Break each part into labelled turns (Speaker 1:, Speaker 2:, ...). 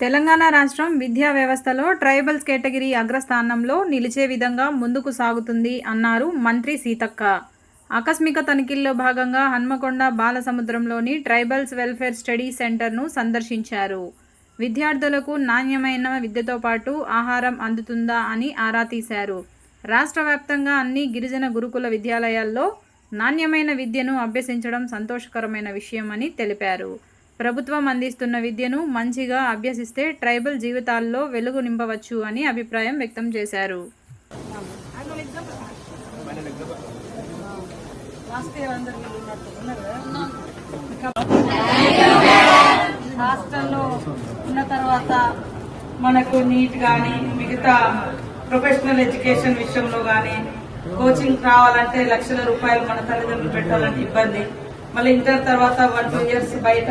Speaker 1: తెలంగాణ రాష్ట్రం విద్యా వ్యవస్థలో ట్రైబల్స్ కేటగిరీ అగ్రస్థానంలో నిలిచే విధంగా ముందుకు సాగుతుంది అన్నారు మంత్రి సీతక్క. ఆకస్మిక తనిఖీల్లో భాగంగా హన్మకొండ బాలసముద్రంలోని ట్రైబల్స్ వెల్ఫేర్ స్టడీ సెంటర్ను సందర్శించారు. విద్యార్థులకు నాణ్యమైన విద్యతో పాటు ఆహారం అందుతుందా అని ఆరా తీశారు. రాష్ట్ర వ్యాప్తంగా అన్ని గిరిజన గురుకుల విద్యాలయాల్లో నాణ్యమైన విద్యను అభ్యసించడం సంతోషకరమైన విషయమని తెలిపారు. ప్రభుత్వం అందిస్తున్న విద్యను మంచిగా అభ్యసిస్తే ట్రైబల్ జీవితాల్లో వెలుగు నింపవచ్చు అని అభిప్రాయం వ్యక్తం చేశారు.
Speaker 2: హాస్టల్లో ఉన్న తర్వాత మనకు నీట్ కానీ మిగతా ప్రొఫెషనల్ ఎడ్యుకేషన్ విషయంలో కానీ కోచింగ్ రావాలంటే లక్షల రూపాయలు మన తల్లిదండ్రులు పెట్టాలంటే ఇబ్బంది. మళ్ళీ ఇంటర్ తర్వాత వన్ టూ ఇయర్స్ బయట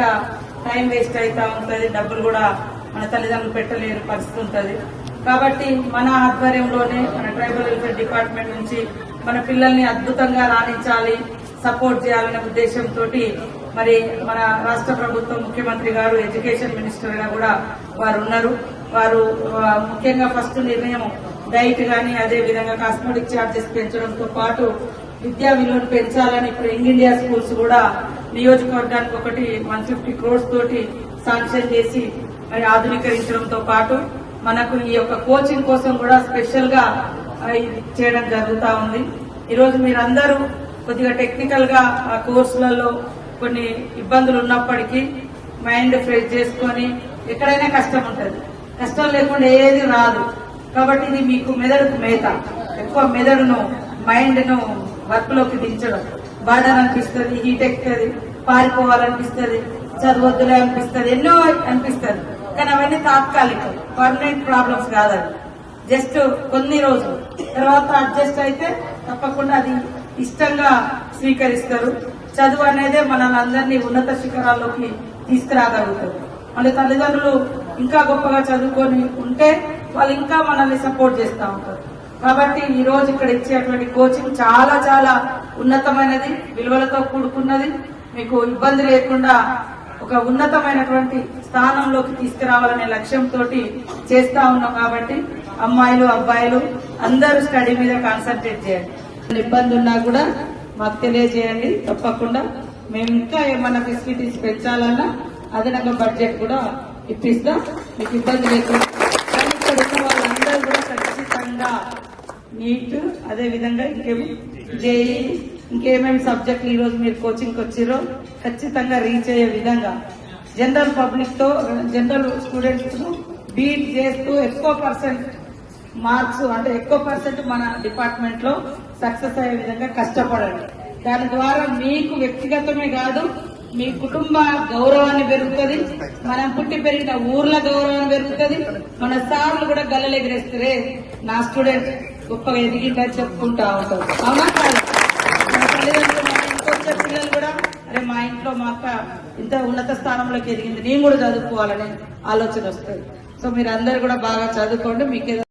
Speaker 2: టైం వేస్ట్ అవుతా ఉంటుంది డబ్బులు కూడా మన తల్లిదండ్రులు పెట్టలేని పరిస్థితి ఉంటుంది. కాబట్టి మన ఆధ్వర్యంలోనే మన ట్రైబల్ వెల్ఫేర్ డిపార్ట్మెంట్ నుంచి మన పిల్లల్ని అద్భుతంగా రాణించాలి సపోర్ట్ చేయాలనే ఉద్దేశంతో మరి మన రాష్ట్ర ప్రభుత్వం ముఖ్యమంత్రి గారు ఎడ్యుకేషన్ మినిస్టర్గా కూడా వారు ఉన్నారు వారు ముఖ్యంగా ఫస్ట్ నిర్ణయం డైట్ గాని అదే విధంగా కాస్మెటిక్ ఛార్జెస్ పెంచడంతో పాటు విద్యా విలువను పెంచాలని ఇప్పుడు యంగ్ ఇండియా స్కూల్స్ కూడా నియోజకవర్గానికి ఒకటి వన్ ఫిఫ్టీ క్రోడ్స్ తోటి శాంక్షన్ చేసి మరి ఆధునీకరించడంతో పాటు మనకు ఈ యొక్క కోచింగ్ కోసం కూడా స్పెషల్గా చేయడం జరుగుతూ ఉంది. ఈరోజు మీరందరూ కొద్దిగా టెక్నికల్గా ఆ కోర్సులలో కొన్ని ఇబ్బందులు ఉన్నప్పటికీ మైండ్ ఫ్రెష్ చేసుకొని ఎక్కడైనా కష్టం ఉంటుంది. కష్టం లేకుండా ఏది రాదు. కాబట్టి ఇది మీకు మెదడుకు మేత. ఎక్కువ మెదడును మైండ్ను వర్క్లోకి దించడం. బాధ అనిపిస్తుంది హీట్ ఎక్కుతుంది పారిపోవాలనిపిస్తుంది చదవద్దులే అనిపిస్తుంది ఎన్నో అనిపిస్తుంది. కానీ అవన్నీ తాత్కాలికం. Permanent problems కాదవి. జస్ట్ కొన్ని రోజులు. తర్వాత అడ్జస్ట్ అయితే తప్పకుండా అది ఇష్టంగా స్వీకరిస్తారు. చదువు అనేదే మనల్ని అందరినీ ఉన్నత శిఖరాల్లోకి తీసుకురాగలుగుతుంది. మన తల్లిదండ్రులు ఇంకా గొప్పగా చదువుకొని ఉంటే వాళ్ళు ఇంకా మనల్ని సపోర్ట్ చేస్తూ ఉంటారు. కాబట్టి ఈ రోజు ఇక్కడ ఇచ్చేటువంటి కోచింగ్ చాలా చాలా ఉన్నతమైనది విలువలతో కూడుకున్నది. మీకు ఇబ్బంది లేకుండా ఒక ఉన్నతమైనటువంటి స్థానంలోకి తీసుకురావాలనే లక్ష్యంతో చేస్తా ఉన్నాం కాబట్టి అమ్మాయిలు అబ్బాయిలు అందరూ స్టడీ మీద కాన్సన్ట్రేట్ చేయాలి ఇబ్బంది ఉన్నా కూడా మాకు తెలియజేయండి. తప్పకుండా మేము ఇంకా ఏమన్నా ఫెసిలిటీస్ పెంచాలన్నా అదనంగా బడ్జెట్ కూడా ఇప్పిస్తాం. మీకు ఇబ్బంది లేకుండా ఇక్కడ ఉన్న వాళ్ళందరూ కూడా ఖచ్చితంగా నీట్ అదే విధంగా ఇంకేమి జేఈ ఇంకేమేమి సబ్జెక్టులు ఈ రోజు మీరు కోచింగ్కి వచ్చిరో ఖచ్చితంగా రీచ్ అయ్యే విధంగా జనరల్ పబ్లిక్తో జనరల్ స్టూడెంట్స్ బీట్ చేస్తూ ఎక్కువ పర్సెంట్ మార్క్స్ అంటే ఎక్కువ పర్సెంట్ మన డిపార్ట్మెంట్లో సక్సెస్ అయ్యే విధంగా కష్టపడండి. దాని ద్వారా మీకు వ్యక్తిగతమే కాదు మీ కుటుంబ గౌరవాన్ని పెరుగుతుంది. మనం పుట్టి పెరిగిన ఊర్ల గౌరవాన్ని పెరుగుతుంది. మన సార్లు కూడా గల్లలెగిరేస్తారే నా స్టూడెంట్ గొప్పగా ఎదిగిందని చెప్పుకుంటా ఉంటారు అవునా కాదు? మన తల్లిదండ్రులు పిల్లలు కూడా అరే మా ఇంట్లో మా అక్క ఇంత ఉన్నత స్థానంలోకి ఎదిగింది నేను కూడా చదువుకోవాలనే ఆలోచన వస్తుంది. సో మీరు అందరు కూడా బాగా చదువుకోండి మీకు ఏదో